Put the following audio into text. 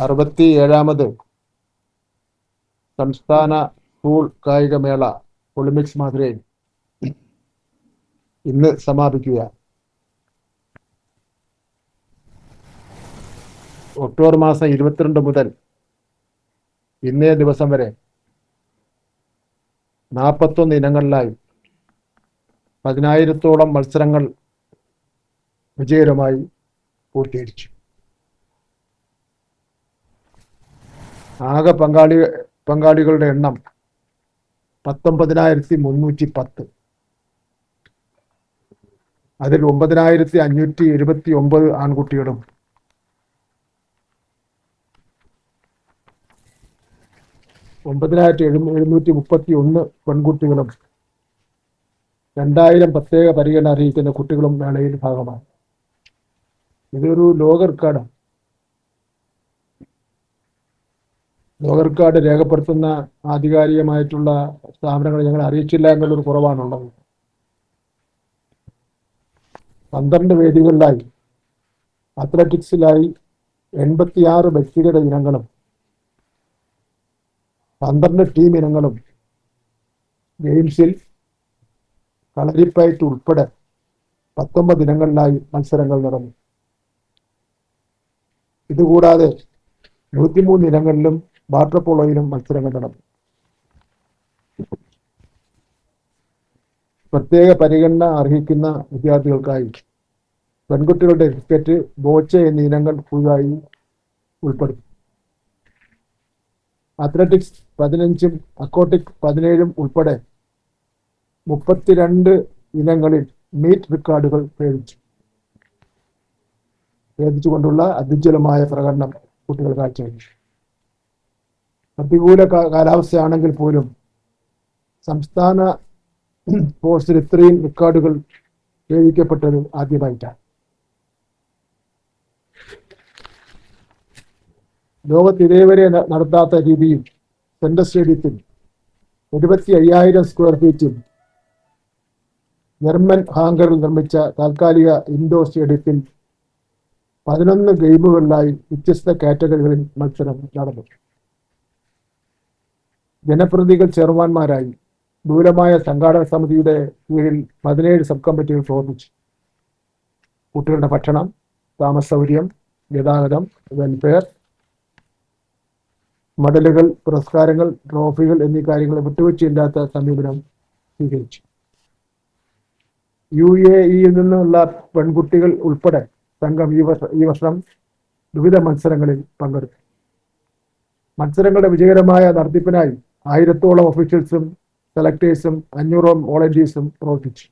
അറുപത്തി ഏഴാമത് സംസ്ഥാന സ്കൂൾ കായികമേള ഒളിമ്പിക്സ് മാതൃകയിൽ ഇന്ന് സമാപിക്കുക. ഒക്ടോബർ മാസം ഇരുപത്തിരണ്ട് മുതൽ ഇന്നേ ദിവസം വരെ നാൽപ്പത്തൊന്ന് ഇനങ്ങളിലായി പതിനായിരത്തോളം മത്സരങ്ങൾ വിജയകരമായി പൂർത്തീകരിച്ചു. ആകെ പങ്കാളി പങ്കാളികളുടെ എണ്ണം പത്തൊമ്പതിനായിരത്തി മുന്നൂറ്റി പത്ത് അതിൽ ഒമ്പതിനായിരത്തി അഞ്ഞൂറ്റി എഴുപത്തി ഒമ്പത് ആൺകുട്ടികളും. ഒമ്പതിനായിരത്തി എഴു എഴുന്നൂറ്റി മുപ്പത്തി ഒന്ന് പെൺകുട്ടികളും. രണ്ടായിരം പ്രത്യേക പരിഗണന അറിയിക്കുന്ന കുട്ടികളും മേളയിൽ ഭാഗമാണ് ഇതൊരു ലോക റെക്കോർഡാണ് റെക്കോർഡ് രേഖപ്പെടുത്തുന്ന ആധികാരികമായിട്ടുള്ള സ്ഥാപനങ്ങൾ ഞങ്ങൾ അറിയിച്ചില്ല എന്നുള്ളൊരു കുറവാണുള്ളത്. പന്ത്രണ്ട് വേദികളിലായി അത്ലറ്റിക്സിലായി എൺപത്തിയാറ് വ്യക്തിഗത ഇനങ്ങളും പന്ത്രണ്ട് ടീം ഇനങ്ങളും ഗെയിംസിൽ കളരിപ്പയറ്റ് ഉൾപ്പെടെ പത്തൊമ്പത് ഇനങ്ങളിലായി മത്സരങ്ങൾ നടന്നു. ഇതുകൂടാതെ നൂറ്റിമൂന്ന് ഇനങ്ങളിലും വാട്ടർ പോളോയിലും മത്സരങ്ങൾ നടന്നു പ്രത്യേക പരിഗണന അർഹിക്കുന്ന വിദ്യാർത്ഥികൾക്കായി പെൺകുട്ടികളുടെ ക്രിക്കറ്റ് ബോച്ച എന്നീ ഇനങ്ങൾ പുതുതായി ഉൾപ്പെടുത്തി. അത്ലറ്റിക്സ് പതിനഞ്ചും അക്കോട്ടിക് പതിനേഴും ഉൾപ്പെടെ മുപ്പത്തിരണ്ട് ഇനങ്ങളിൽ മീറ്റ് റെക്കോർഡുകൾ ഭേദിച്ചു ഭേദിച്ചുകൊണ്ടുള്ള അതിജ്വലമായ പ്രകടനം കുട്ടികൾ കാഴ്ചവെച്ചു. പ്രതികൂല കാലാവസ്ഥയാണെങ്കിൽ പോലും സംസ്ഥാന സ്പോർട്സിൽ ഇത്രയും റെക്കോർഡുകൾ ഭേദിക്കപ്പെട്ടത് ആദ്യമായിട്ടാണ്. ലോകത്ത് ഇതേവരെ നടത്താത്ത രീതിയിൽ സെൻട്രൽ സ്റ്റേഡിയത്തിൽ എഴുപത്തി അയ്യായിരം സ്ക്വയർ ഫീറ്റിൽ ജർമ്മൻ ഹാങ്കറിൽ നിർമ്മിച്ച താൽക്കാലിക ഇൻഡോർ സ്റ്റേഡിയത്തിൽ പതിനൊന്ന് ഗെയിമുകളിലായി വ്യത്യസ്ത കാറ്റഗറികളിൽ മത്സരം നടന്നു. ജനപ്രതിനിധികൾ ചെയർമാൻമാരായി ദൂരമായ സംഘാടക സമിതിയുടെ കീഴിൽ പതിനേഴ് സബ് കമ്മിറ്റികൾ പ്രവർത്തിച്ചു. കുട്ടികളുടെ ഭക്ഷണം താമസ സൗകര്യം ഗതാഗതം വെൽഫെയർ മെഡലുകൾ പുരസ്കാരങ്ങൾ ട്രോഫികൾ എന്നീ കാര്യങ്ങൾ വിട്ടുവീഴ്ചയില്ലാത്ത സമീപനം സ്വീകരിച്ചു. യു എ ഇയിൽ നിന്നുള്ള പെൺകുട്ടികൾ ഉൾപ്പെടെ സംഘം ഈ വർഷം ഈ വർഷം വിവിധ മത്സരങ്ങളിൽ പങ്കെടുത്തു. മത്സരങ്ങളുടെ വിജയകരമായ നടത്തിപ്പിനായി ആയിരത്തോളം ഒഫീഷ്യൽസും സെലക്ടേഴ്സും അഞ്ഞൂറോളം വോളണ്ടിയേഴ്സും പ്രവർത്തിച്ചു.